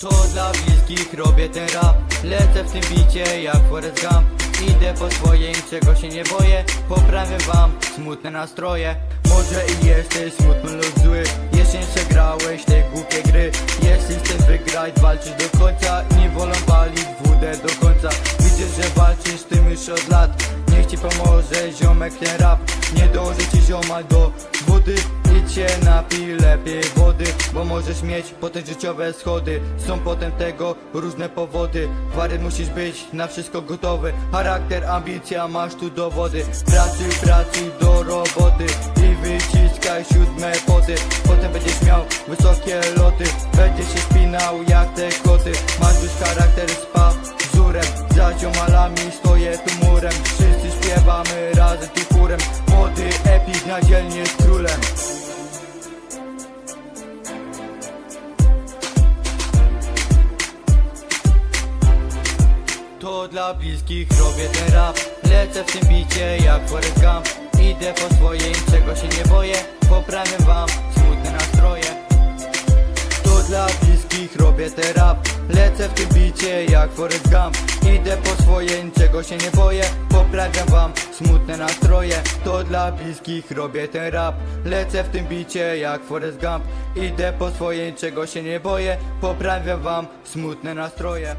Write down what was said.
To dla bliskich robię ten rap Lecę w tym bicie jak Forrest Gump. Idę po swoje, niczego się nie boję. Poprawię wam smutne nastroje. Może i jesteś smutny lub zły. Jeśli nie przegrałeś tej głupie gry. Jeśli chcesz wygrać, walczysz do końca. Nie wolą palić wódę do końca. Widzisz, że walczysz tym już od lat. Niech ci pomoże ziomek ten rap. Nie dąży ci ziomal do wody się napij lepiej wody Bo możesz mieć potem życiowe schody. Są potem tego różne powody. Wary musisz być na wszystko gotowy. Charakter, ambicja, masz tu dowody. Pracuj, pracuj do roboty I wyciskaj siódme poty. Potem będziesz miał wysokie loty. Będziesz się spinał jak te koty. Masz już charakter z pazurem. Za ziomalami stoję tu murem. Wszyscy śpiewamy razem tu chórem. Młody epik na dzielnie z królem To dla bliskich robię ten rap. Lecę w tym bicie jak Forrest Gump. Idę po swoje, czego się nie boję. Poprawię wam smutne nastroje. To dla bliskich robię ten rap. Lecę w tym bicie jak Forrest Gump. Idę po swoje, niczego się nie boję. Poprawiam wam smutne nastroje. To dla bliskich robię ten rap. Lecę w tym bicie jak Forrest Gump. Idę po swoje, niczego się nie boję. Poprawiam wam smutne nastroje